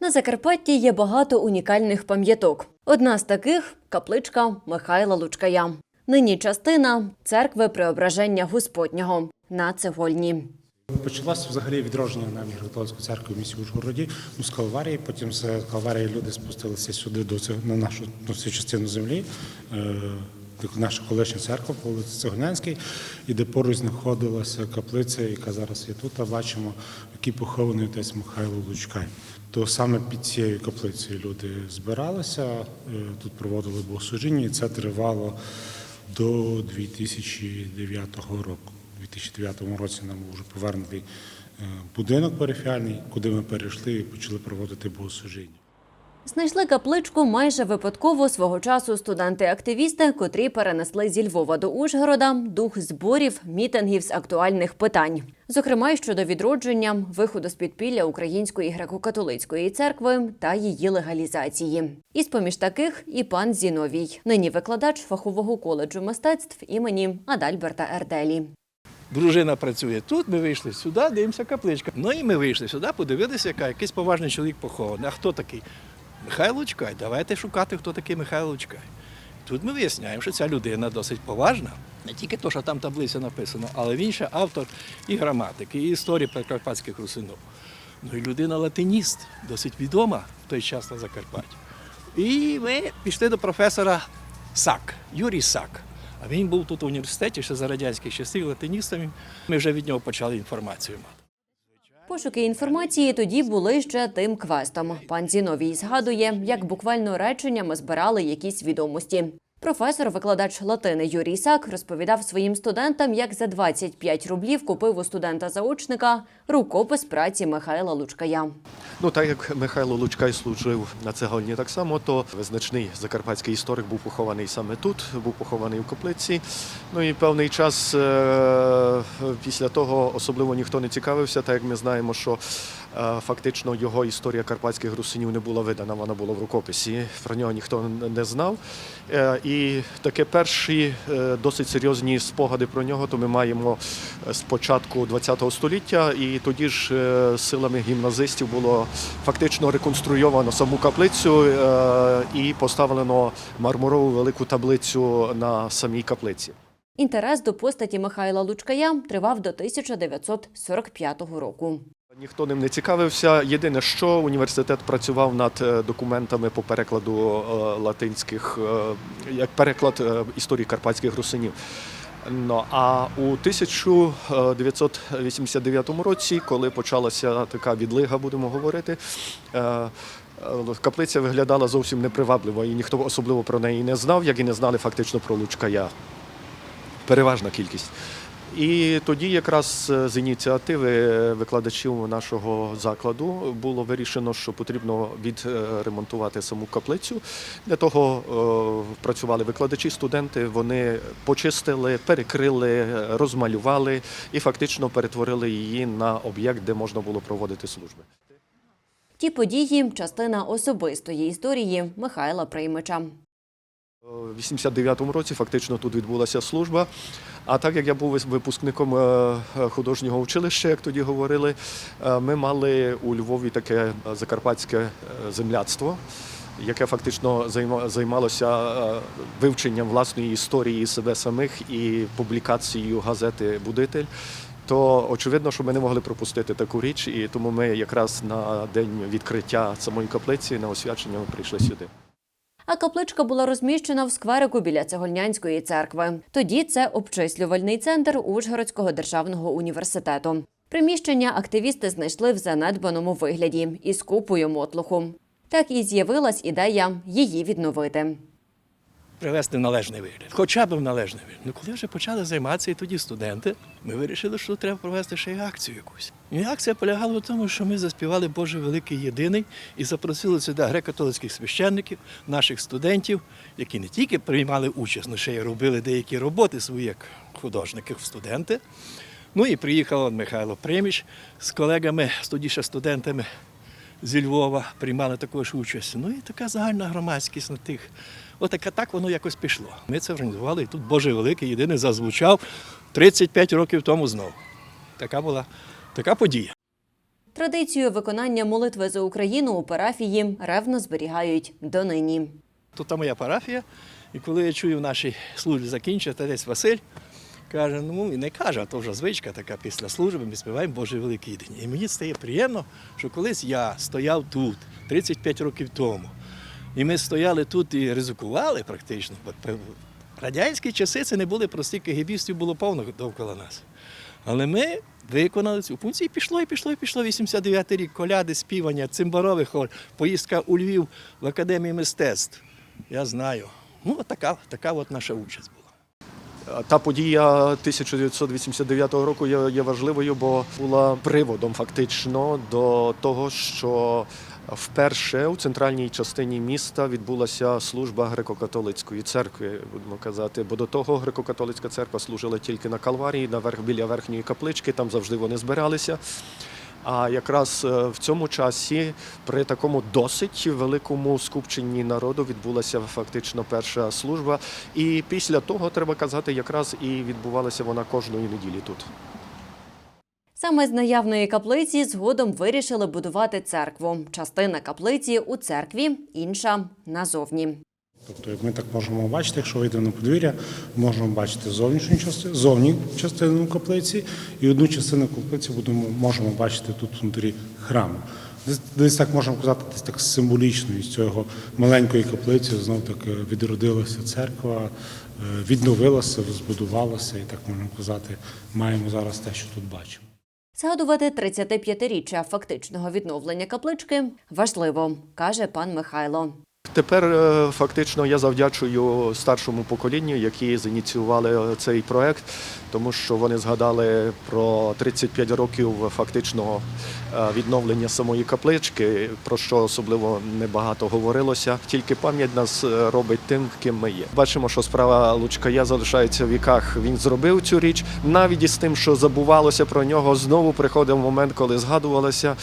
На Закарпатті є багато унікальних пам'яток. Одна з таких капличка Михайла Лучкая. Нині частина церкви Преображення Господнього на цегольні. Почалося взагалі відродження католицької церкви в місті Ужгороді, ну, з Калварії. Потім з Калварії люди спустилися сюди до цього- на нашу на цю частину землі. Е, наша колишня церква по вулиці Цегонянській, і де поруч знаходилася каплиця, яка зараз є тут, а бачимо, в якій похований отець Михайло Лучкай. То саме під цією каплицею люди збиралися, е, тут проводили богослужіння, і це тривало до 2009 року. У 2009 році нам вже повернутий е, будинок парафіальний, куди ми перейшли і почали проводити богослужіння. Знайшли капличку майже випадково свого часу студенти-активісти, котрі перенесли зі Львова до Ужгорода дух зборів, мітингів з актуальних питань, зокрема щодо відродження, виходу з підпілля Української греко-католицької церкви та її легалізації. І з поміж таких і пан Зіновій, нині викладач фахового коледжу мистецтв імені Адальберта Ерделі. Дружина працює тут, ми вийшли сюди, дивимося капличка. Ну і ми вийшли сюди, подивилися, яка якийсь поважний чоловік похований. А хто такий? Михайло Лучкай. Давайте шукати, хто такий Михайло Лучкай. Тут ми виясняємо, що ця людина досить поважна. Не тільки то, що там таблиця написано, але він ще автор і граматики, і історії прикарпатських русинов. Ну і людина латиніст, досить відома в той час на Закарпатті. І ми пішли до професора Сак, Юрій Сак. А він був тут в університеті ще за радянських часів латиністом. Ми вже від нього почали інформацію мати. Пошуки інформації тоді були ще тим квестом. Пан Зіновій згадує, як буквально реченнями збирали якісь відомості. Професор, викладач латини Юрій Сак розповідав своїм студентам, як за 25 рублів купив у студента-заочника рукопис праці Михайла Лучкая. Ну, так як Михайло Лучкай служив на цегольні так само, то визначний закарпатський історик був похований саме тут, був похований в Коплиці. Ну і певний час е, після того особливо ніхто не цікавився, так як ми знаємо, що фактично його історія карпатських русинів не була видана, вона була в рукописі. Про нього ніхто не знав. Е, І таке перші е, досить серйозні спогади про нього, то ми маємо е, з початку ХХ століття, і тоді ж е, силами гімназистів було фактично реконструйовано саму каплицю е, і поставлено мармурову велику таблицю на самій каплиці. Інтерес до постаті Михайла Лучкая тривав до 1945 року. Ніхто ним не цікавився. Єдине, що університет працював над е, документами по перекладу е, латинських, е, як переклад історії карпатських русинів. Ну, а у 1989 році, коли почалася така відлига, будемо говорити, каплиця виглядала зовсім непривабливо, і ніхто особливо про неї не знав, як і не знали фактично про Лучкая. Переважна кількість. І тоді, якраз е, з ініціативи викладачів нашого закладу було вирішено, що потрібно відремонтувати саму каплицю. Для того е, працювали викладачі, студенти. Вони почистили, перекрили, розмалювали і фактично перетворили її на об'єкт, де можна було проводити служби. Ті події частина особистої історії Михайла Приймича. У 89-му році фактично тут відбулася служба. А так як я був випускником е, художнього училища, як тоді говорили, е, ми мали у Львові таке е, закарпатське е, земляцтво, яке фактично займалося е, вивченням власної історії себе самих і публікацією газети Будитель. То очевидно, що ми не могли пропустити таку річ, і тому ми якраз на день відкриття самої каплиці на освячення прийшли сюди. А капличка була розміщена в скверику біля Цегольнянської церкви. Тоді це обчислювальний центр Ужгородського державного університету. Приміщення активісти знайшли в занедбаному вигляді із купою мотлуху. Так і з'явилась ідея її відновити. Привести в належний вигляд, хоча б в належний вигляд. Ну коли вже почали займатися і тоді студенти, ми вирішили, що треба провести ще й акцію якусь. І акція полягала в тому, що ми заспівали Боже великий єдиний і запросили сюди греко-католицьких священників, наших студентів, які не тільки приймали участь, але ще й робили деякі роботи свої як художники, студенти. Ну і приїхав Михайло Приміч з колегами, тоді ще студентами зі Львова приймали також участь. Ну і така загальна громадськість на тих. Отака так воно якось пішло. Ми це організували, і тут Боже Великий єдиний зазвучав 35 років тому знову. Така була така подія. Традицію виконання молитви за Україну у парафії ревно зберігають донині. Тут та моя парафія. І коли я чую в нашій службі закінчити, десь Василь каже, ну і не каже, а то вже звичка така після служби, ми співаємо Божий великий день. І мені стає приємно, що колись я стояв тут 35 років тому. І ми стояли тут і ризикували практично. Радянські часи це не були прості кегібістів, було повно довкола нас. Але ми виконали цю функцію і пішло, і пішло, і пішло. 89-й рік, коляди, співання, цимбаровий хор, поїздка у Львів в Академії мистецтв. Я знаю. Ну, така, така от наша участь була. Та подія 1989 року є важливою, бо була приводом фактично до того, що вперше у центральній частині міста відбулася служба греко-католицької церкви, будемо казати. Бо до того греко-католицька церква служила тільки на Калварії, наверх біля верхньої каплички, там завжди вони збиралися. А якраз е, в цьому часі, при такому досить великому скупченні народу, відбулася фактично перша служба. І після того треба казати, якраз і відбувалася вона кожної неділі тут. Саме з наявної каплиці згодом вирішили будувати церкву. Частина каплиці у церкві, інша назовні. Тобто, як ми так можемо бачити, якщо вийдемо на подвір'я, можемо бачити зовнішню частину, зовні частину каплиці, і одну частину каплиці будемо можемо бачити тут внутрі храму. Десь, десь так можемо казати, десь так символічно із цього маленької каплиці знов так е, відродилася церква, е, відновилася, збудувалася, і так можемо казати, маємо зараз те, що тут бачимо. Згадувати 35-річчя фактичного відновлення каплички важливо, каже пан Михайло. Тепер е, фактично я завдячую старшому поколінню, які зініціювали цей проект, тому що вони згадали про 35 років фактичного е, відновлення самої каплички, про що особливо небагато говорилося. Тільки пам'ять нас е, робить тим, ким ми є. Бачимо, що справа Лучкая залишається в віках. Він зробив цю річ, навіть із тим, що забувалося про нього, знову приходив момент, коли згадувалося.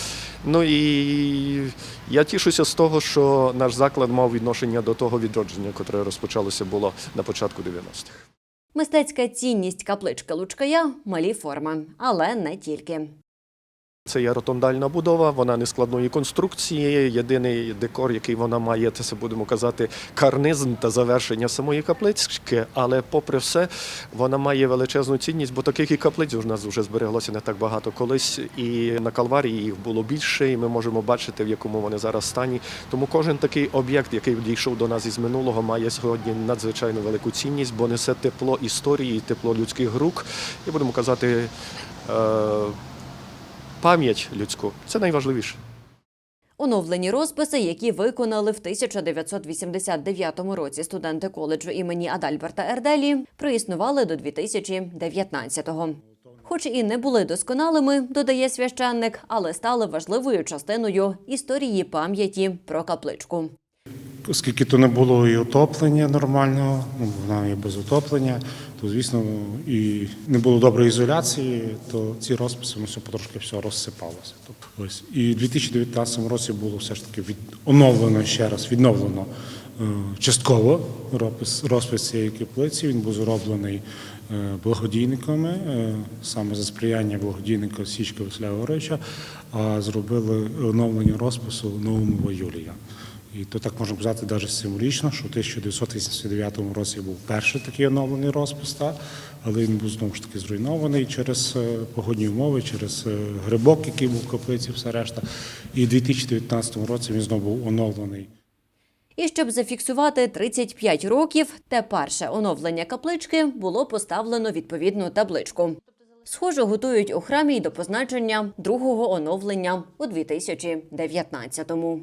Ну і я тішуся з того, що наш заклад мав відношення до того відродження, яке розпочалося було на початку 90-х. Мистецька цінність каплички Лучкая малі форми, але не тільки. Це є ротондальна будова, вона нескладної конструкції. Єдиний декор, який вона має, це будемо казати, карнизм та завершення самої каплички. Але, попри все, вона має величезну цінність, бо таких і каплиць у нас вже збереглося не так багато колись. І на Калварії їх було більше, і ми можемо бачити, в якому вони зараз стані. Тому кожен такий об'єкт, який дійшов до нас із минулого, має сьогодні надзвичайно велику цінність, бо несе тепло історії, тепло людських рук. І будемо казати. Е- пам'ять людську це найважливіше. Оновлені розписи, які виконали в 1989 році студенти коледжу імені Адальберта Ерделі, проіснували до 2019-го. Хоч і не були досконалими, додає священник, але стали важливою частиною історії пам'яті про капличку. Оскільки то не було і отоплення нормального, ну вона є без отоплення, то звісно і не було доброї ізоляції, то ці розписи воно все потрошки все розсипалося. Тобто ось і в 2019 році було все ж таки від оновлено ще раз, відновлено е, частково розпис, розпис цієї каплиці. Він був зроблений е, благодійниками, е, саме за сприяння благодійника Січка Василя Григоровича, а зробили оновлення розпису Наумова Юлія. І то так можна казати навіть символічно, що в 1989 році був перший такий оновлений розпис, та, але він був знову ж таки зруйнований через е, погодні умови, через е, грибок, який був в каплиці, все решта. І в 2019 році він знову був оновлений. І щоб зафіксувати 35 років, те перше оновлення каплички було поставлено відповідну табличку. Схоже, готують у храмі й до позначення другого оновлення у 2019-му.